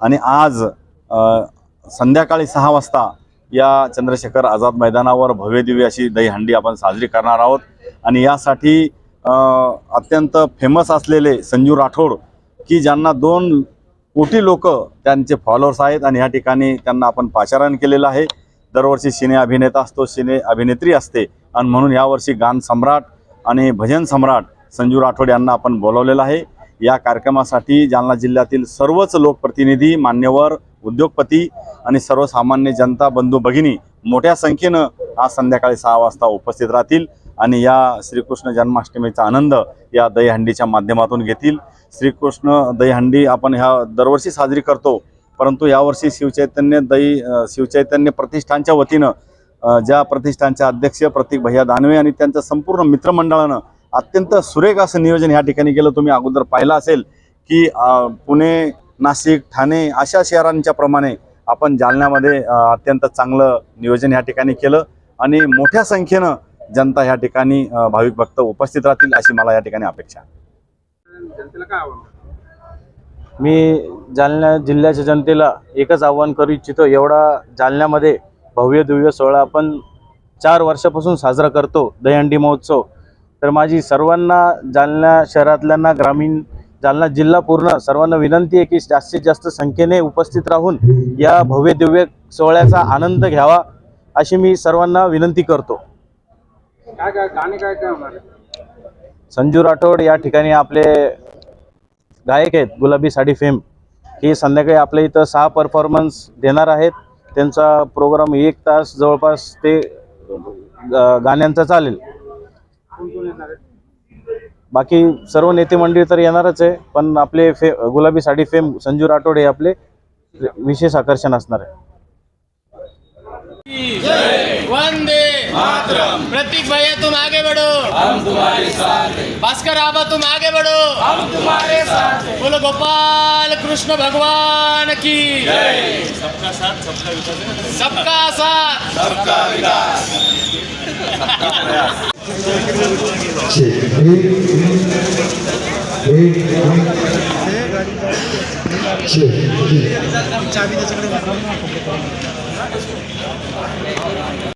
आणि आज संध्याकाळी सहा वाजता या चंद्रशेखर आझाद मैदानावर भव्यदिव्य अशी दहीहंडी आपण साजरी करणार आहोत. आणि यासाठी अत्यंत फेमस असलेले संजू राठोड की ज्यांना दोन कोटी लोक त्यांचे फॉलोअर्स आहेत आणि या ठिकाणी त्यांना आपण पाचारण केलेलं आहे. दरवर्षी सिने अभिनेता असतो सिने अभिनेत्री असते. आणि म्हणून यावर्षी गान सम्राट आणि भजन सम्राट संजू राठोड यांना आपण बोलवलेलं आहे. या कार्यक्रमासाठी जालना जिल्ह्यातील सर्वच लोकप्रतिनिधी मान्यवर उद्योगपती आणि सर्वसामान्य जनता बंधू भगिनी मोठ्या संख्येनं आज संध्याकाळी सहा वाजता उपस्थित राहतील आणि या श्रीकृष्ण जन्माष्टमीचा आनंद या दहीहंडीच्या माध्यमातून घेतील. श्रीकृष्ण दहीहंडी आपण ह्या दरवर्षी साजरी करतो परंतु यावर्षी शिवचैतन्य दही शिवचैतन्य प्रतिष्ठानच्या वतीनं ज्या प्रतिष्ठानचे अध्यक्ष प्रतीक भैया दानवे आणि त्यांच्या संपूर्ण मित्रमंडळानं अत्यंत सुरेख असं नियोजन ह्या ठिकाणी केलं. तुम्ही अगोदर पाहिलं असेल की पुणे नाशिक ठाणे अशा शहरांच्या प्रमाणे आपण जालन्यामध्ये अत्यंत चांगलं नियोजन ह्या ठिकाणी केलं. आणि मोठ्या संख्येनं जनता ह्या ठिकाणी भाविक भक्त उपस्थित राहतील अशी मला या ठिकाणी अपेक्षा आहे. जनतेला काय आव्हान? मी जालना जिल्ह्याच्या जनतेला एकच आव्हान करू इच्छितो. एवढा जालन्यामध्ये भव्य दिव्य सोहळा आपण चार वर्षापासून साजरा करतो. दहीहंडी महोत्सव तर माझी सर्वांना जालना शहरातल्यांना ग्रामीण जालना जिल्हा पूर्ण सर्वांना विनंती आहे की जास्तीत जास्त संख्येने उपस्थित राहून या भव्य दिव्य सोहळ्याचा आनंद घ्यावा अशी मी सर्वांना विनंती करतो. काय काय गाणे काय काय होणार? आहे? संजू राठोड या ठिकाणी आपले गायक आहेत गुलाबी साडी फेम हे संध्याकाळी आपल्या इथं सहा परफॉर्मन्स देणार आहेत. त्यांचा प्रोग्राम एक तास जवळपास ते गाण्यांचा चालेल. बाकी सर्व नेते मंडळी तर येणारच आहे पण आपले फे गुलाबी साडी फेम संजू राठोड हे आपले विशेष आकर्षण असणार आहे. वंदे मातरम. प्रतीक भैया तुम आगे बढ़ो. हम तुम्हारे साथ हैं। भास्कर आबा तुम आगे बढ़ो. हम तुम्हारे साथ हैं। बोलो गोपाल कृष्ण भगवान की। जय। सबका साथ सबका विकास सबका साथ। सबका विकास। চাবি